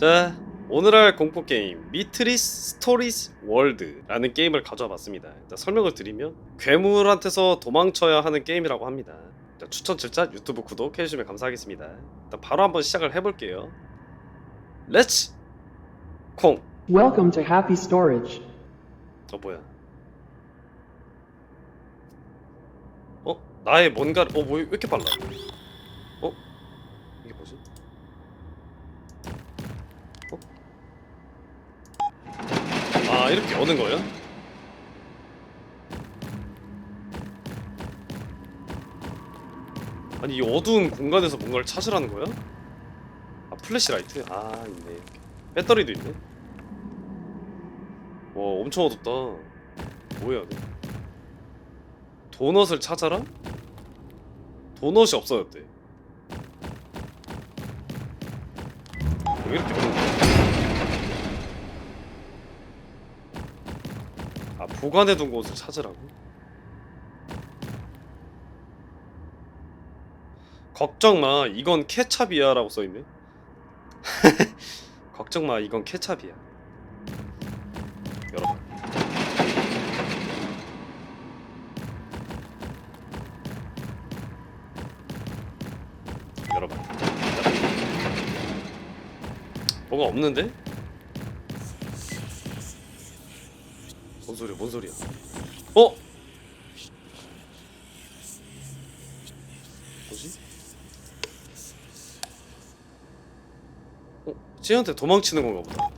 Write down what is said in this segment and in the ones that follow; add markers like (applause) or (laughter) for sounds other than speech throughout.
자 오늘 할 공포 게임 미트리스 스토리스 월드라는 게임을 가져와 봤습니다. 일단 설명을 드리면 괴물한테서 도망쳐야 하는 게임이라고 합니다. 자, 추천 절차 유튜브 구독 해 주시면 감사하겠습니다. 일단 바로 한번 시작을 해볼게요. 렛츠 콩. Welcome to Happy Storage. 어 뭐야? 어 나의 뭔가를 어뭐 왜 이렇게 빨라? 어 이게 뭐지? 어? 아 이렇게 여는 거야? 아니 이 어두운 공간에서 뭔가를 찾으라는 거야? 아 플래시라이트? 아 있네 배터리도 있네 와 엄청 어둡다 뭐 해야 돼? 도넛을 찾아라? 도넛이 없어졌대 왜 이렇게 어려운 거야? 보관해둔 곳을 찾으라고? 걱정 마 이건 케찹이야 라고 써있네 (laughs) 걱정 마 이건 케찹이야 열어봐 열어봐 뭐가 없는데? 뭔 소리야 뭔 소리야 어? 뭐지? 어? 쟤한테 도망치는 건가 보다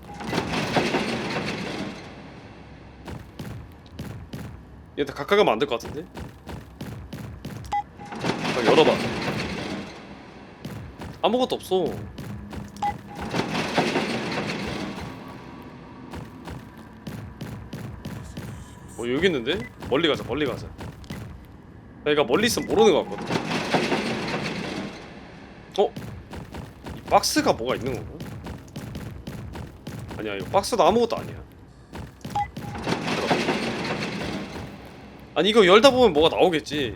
얘한테 가까이 가면 안 될 것 같은데? 아, 열어봐 아무것도 없어 어 여기 있는데? 멀리 가자 멀리 가자 그러니까 멀리 있으면 모르는 것 같거든 어? 이 박스가 뭐가 있는 건가? 아니야 이거 박스도 아무것도 아니야. 아니 이거 열다 보면 뭐가 나오겠지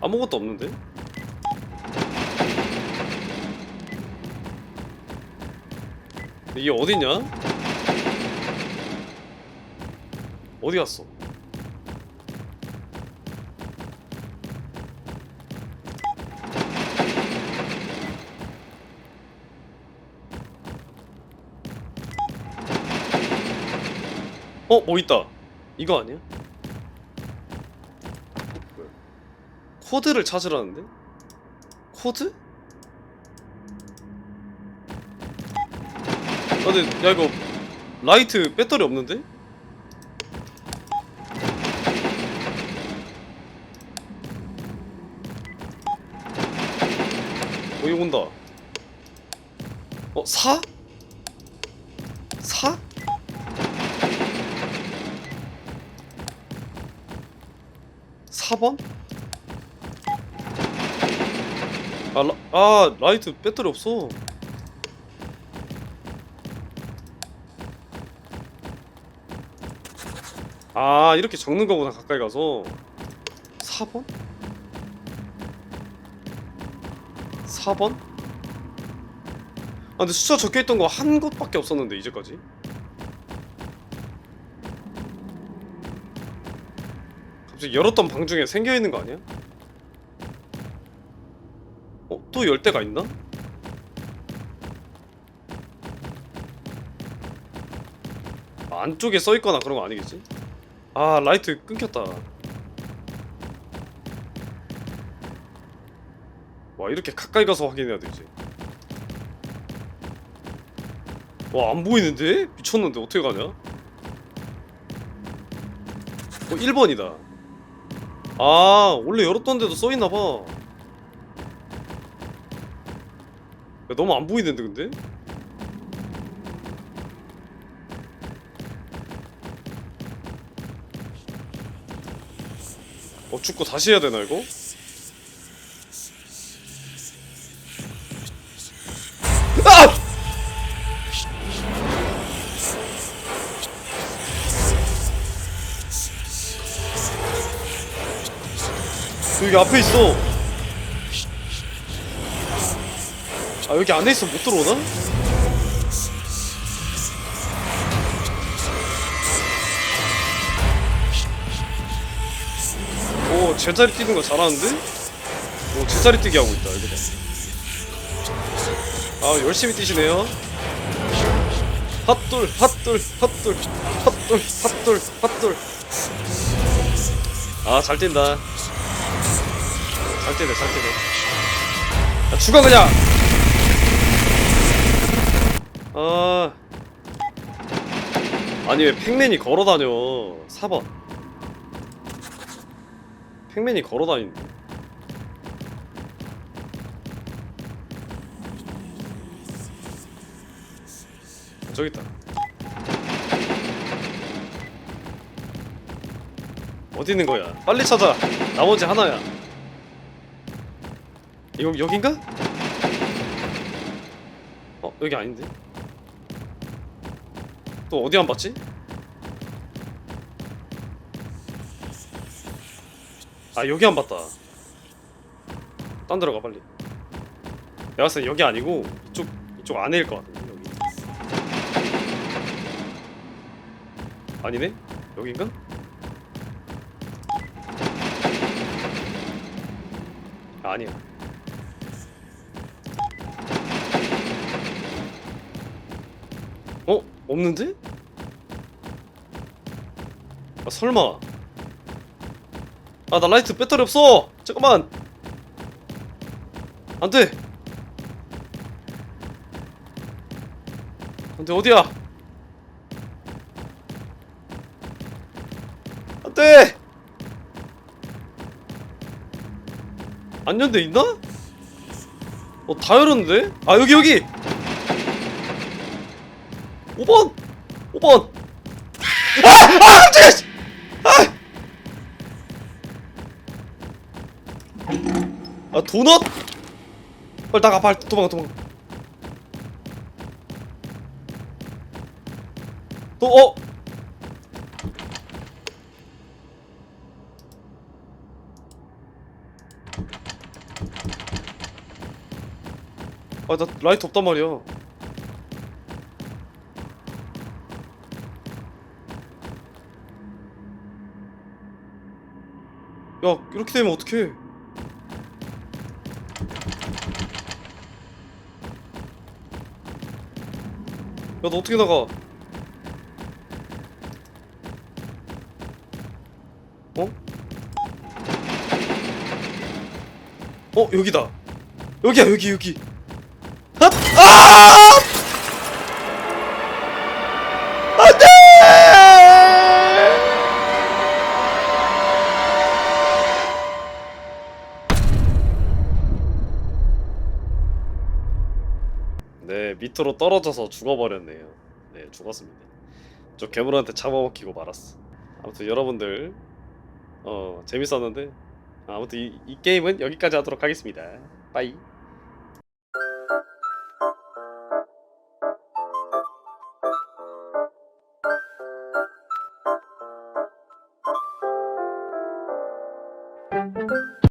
아무것도 없는데? 이게 어디냐? 어디 갔어? 어, 뭐 있다. 이거 아니야? 코드를 찾으라는데? 코드? 아, 근데 야 이거 라이트 배터리 없는데? 어 이거 온다 어 사? 사? 사번 아, 라, 아 라이트 배터리 없어 아 이렇게 적는 거구나 가까이 가서 4번? 4번? 아 근데 숫자 적혀있던 거 한 곳밖에 없었는데 이제까지 갑자기 열었던 방 중에 생겨있는 거 아니야? 어? 또열 데가 있나? 아, 안쪽에 써있거나 그런 거 아니겠지? 아 라이트 끊겼다 와 이렇게 가까이 가서 확인해야 되지 와 안 보이는데? 미쳤는데 어떻게 가냐? 어 1번이다 아 원래 열었던 데도 써있나봐 야, 너무 안 보이는데 근데? 어 죽고 다시 해야 되나 이거? 아! 여기 앞에 있어 아 여기 안에 있어 못 들어오나? 오 제자리 뛰는 거 잘하는데? 오 제자리 뛰기 하고 있다 여기다. 아 열심히 뛰시네요. 핫돌 핫돌 핫돌 핫돌 핫돌 핫돌. 아잘 뛴다. 잘 뛰네 잘 뛰네. 야, 죽어 그냥. 아 아니 왜 팩맨이 걸어다녀? 4번 팩맨이 걸어다니는데? 아, 저기 있다. 어디 있는 거야? 빨리 찾아. 나머지 하나야. 이거 여긴가? 어 여기 아닌데 또 어디 안 봤지? 아 여기 안 봤다 딴 데로 가 빨리 내가 봤을 때 여기 아니고 이쪽 이쪽 안에일 것 같은데 여기 아니네? 여긴가? 아, 아니야 없는데? 아 설마. 아 나 라이트 배터리 없어! 잠깐만! 안돼! 안돼 어디야? 안돼! 안 연대 있나? 어 다 열었는데? 아 여기 여기 5번! 5번! 아! 아! 씨! 아! 아 도넛? 빨리 나가 빨리 도망가 도망가 또 어? 아나 라이트 없단 말이야 야 이렇게 되면 어떡해 야너 어떻게 나가 어? 어 여기다 여기야 여기 여기 핫! 아! 밑으로 떨어져서 죽어버렸네요. 네, 죽었습니다. 저 괴물한테 잡아먹히고 말았어. 아무튼 여러분들 어 재밌었는데 아무튼 이, 이 게임은 여기까지 하도록 하겠습니다. 빠이.